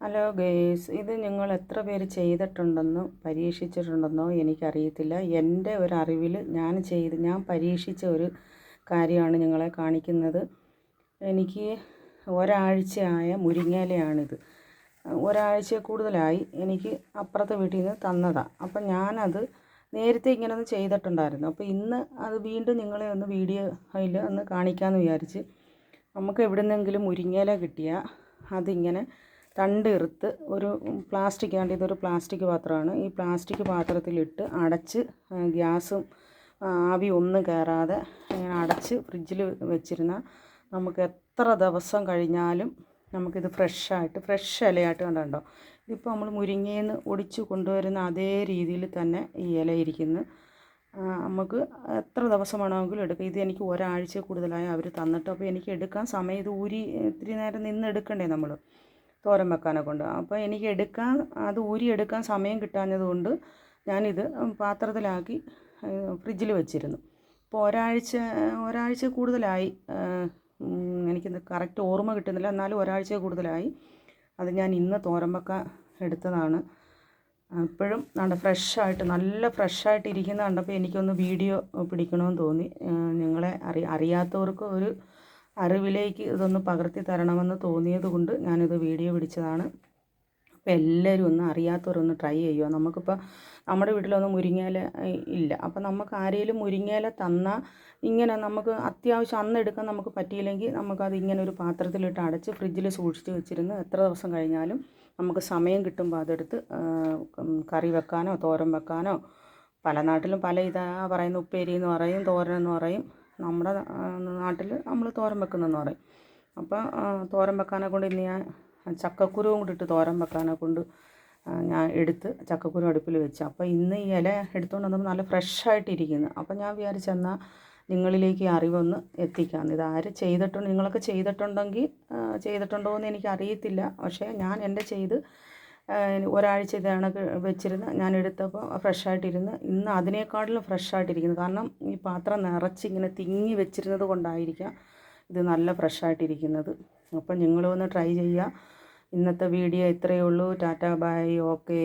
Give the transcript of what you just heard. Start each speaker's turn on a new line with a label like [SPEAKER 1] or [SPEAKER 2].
[SPEAKER 1] Hello guys ഇത് നിങ്ങൾ എത്ര പേര് ചെയ്തിട്ടുണ്ടെന്നോ പരീക്ഷിച്ചിട്ടുണ്ടെന്നോ എനിക്കറിയത്തില്ല. എന്റെ ഒരു അറിവിൽ ഞാൻ ചെയ്ത് ഞാൻ പരീക്ഷിച്ച ഒരു കാര്യമാണ് നിങ്ങളെ കാണിക്കുന്നത്. എനിക്ക് ഒരാഴ്ചയായ മുരിങ്ങയിലയാണിത്. ഒരാഴ്ച കൂടുതലായി എനിക്ക് അപ്പുറത്തെ വീട്ടിൽ നിന്ന് തന്നതാണ് അപ്പം ഞാനത് നേരത്തെ ഇങ്ങനെ ഒന്ന് ചെയ്തിട്ടുണ്ടായിരുന്നു. അപ്പോൾ ഇന്ന് അത് വീണ്ടും നിങ്ങളെ ഒന്ന് വീഡിയോയിൽ ഒന്ന് കാണിക്കാമെന്ന് വിചാരിച്ച് നമുക്ക് എവിടെ നിന്നെങ്കിലും മുരിങ്ങയില കിട്ടിയാൽ അതിങ്ങനെ തണ്ട് ഇറുത്ത് ഒരു പ്ലാസ്റ്റിക് ആണ്ട് ഇതൊരു പ്ലാസ്റ്റിക് പാത്രമാണ്. ഈ പ്ലാസ്റ്റിക് പാത്രത്തിലിട്ട് അടച്ച് ഗ്യാസും ആവി ഒന്നും കയറാതെ ഇങ്ങനെ അടച്ച് ഫ്രിഡ്ജിൽ വെച്ചിരുന്നാൽ നമുക്ക് എത്ര ദിവസം കഴിഞ്ഞാലും നമുക്കിത് ഫ്രഷായിട്ട് ഫ്രഷ് ഇലയായിട്ട് കണ്ടുണ്ടോ ഇതിപ്പോൾ നമ്മൾ മുരിങ്ങേന്ന് നിന്ന് ഒടിച്ച് കൊണ്ടുവരുന്ന അതേ രീതിയിൽ തന്നെ ഈ ഇല ഇരിക്കുന്നു. നമുക്ക് എത്ര ദിവസം വേണമെങ്കിലും എടുക്കാം. ഇത് എനിക്ക് ഒരാഴ്ച കൂടുതലായി അവർ തന്നിട്ട് അപ്പോൾ എനിക്ക് എടുക്കാൻ സമയം ഇത് ഊരി ഇത്തിരി നേരം നിന്ന് എടുക്കണ്ടേ നമ്മൾ തോരൻ വെക്കാനൊക്കെ കൊണ്ട് അപ്പോൾ എനിക്ക് എടുക്കാൻ അത് ഊരി എടുക്കാൻ സമയം കിട്ടാഞ്ഞതുകൊണ്ട് ഞാനിത് പാത്രത്തിലാക്കി ഫ്രിഡ്ജിൽ വെച്ചിരുന്നു. ഇപ്പോൾ ഒരാഴ്ച ഒരാഴ്ച കൂടുതലായി എനിക്കിത് കറക്റ്റ് ഓർമ്മ കിട്ടുന്നില്ല. എന്നാലും ഒരാഴ്ച കൂടുതലായി അത് ഞാൻ ഇന്ന് തോരൻ വെക്കാൻ എടുത്തതാണ്. ഇപ്പോഴും നല്ല ഫ്രഷായിട്ട് നല്ല ഫ്രഷായിട്ട് ഇരിക്കുന്ന കണ്ടപ്പോൾ എനിക്കൊന്ന് വീഡിയോ പിടിക്കണമെന്ന് തോന്നി. നിങ്ങളെ അറി അറിയാത്തവർക്ക് ഒരു അറിവിലേക്ക് ഇതൊന്ന് പകർത്തി തരണമെന്ന് തോന്നിയത് കൊണ്ട് ഞാനിത് വീഡിയോ പിടിച്ചതാണ്. അപ്പോൾ എല്ലാവരും ഒന്ന് അറിയാത്തവരൊന്ന് ട്രൈ ചെയ്യുക. നമുക്കിപ്പോൾ നമ്മുടെ വീട്ടിലൊന്നും മുരിങ്ങയില ഇല്ല. അപ്പോൾ നമുക്ക് ആരെങ്കിലും മുരിങ്ങയില തന്നാൽ ഇങ്ങനെ നമുക്ക് അത്യാവശ്യം അന്ന് എടുക്കാൻ നമുക്ക് പറ്റിയില്ലെങ്കിൽ നമുക്കത് ഇങ്ങനെ ഒരു പാത്രത്തിലിട്ട് അടച്ച് ഫ്രിഡ്ജിൽ സൂക്ഷിച്ച് വെച്ചിരുന്ന് എത്ര ദിവസം കഴിഞ്ഞാലും നമുക്ക് സമയം കിട്ടുമ്പോൾ അതെടുത്ത് കറി വെക്കാനോ തോരൻ വെക്കാനോ പല നാട്ടിലും പല ഇതാ പറയുന്ന ഉപ്പേരി എന്ന് പറയും തോരൻ എന്ന് പറയും. നമ്മുടെ നാട്ടിൽ നമ്മൾ തോരൻ വെക്കുന്നതെന്ന് പറയും. അപ്പോൾ തോരൻ വെക്കാനെ കൊണ്ട് ഇന്ന് ഞാൻ ചക്കക്കുരുവും കൂടി ഇട്ട് തോരൻ വെക്കാനെ കൊണ്ട് ഞാൻ എടുത്ത് ചക്കക്കുരു അടുപ്പിൽ വെച്ച്. അപ്പോൾ ഇന്ന് ഈ ഇല എടുത്തുകൊണ്ട് വന്നപ്പോൾ നല്ല ഫ്രഷായിട്ടിരിക്കുന്നു അപ്പോൾ ഞാൻ വിചാരിച്ചെന്നാൽ നിങ്ങളിലേക്ക് അറിവൊന്ന് എത്തിക്കാം ഇത് ആര് ചെയ്തിട്ടുണ്ട് നിങ്ങളൊക്കെ ചെയ്തിട്ടുണ്ടെങ്കിൽ ചെയ്തിട്ടുണ്ടോ എന്ന് എനിക്ക് അറിയത്തില്ല പക്ഷേ ഞാൻ എന്റെ ചെയ്ത് ഒരാഴ്ച ഇതാണ് വെച്ചിരുന്ന് ഞാൻ എടുത്തപ്പോൾ ഫ്രഷായിട്ടിരുന്ന് ഇന്ന് അതിനേക്കാട്ടിലും ഫ്രഷായിട്ടിരിക്കുന്നു കാരണം ഈ പാത്രം നിറച്ച് ഇങ്ങനെ തിങ്ങി വെച്ചിരുന്നത് കൊണ്ടായിരിക്കാം ഇത് നല്ല ഫ്രഷായിട്ടിരിക്കുന്നത് അപ്പം നിങ്ങളും ഒന്ന് ട്രൈ ചെയ്യുക. ഇന്നത്തെ വീഡിയോ ഇത്രയേ ഉള്ളൂ. Tata bye okay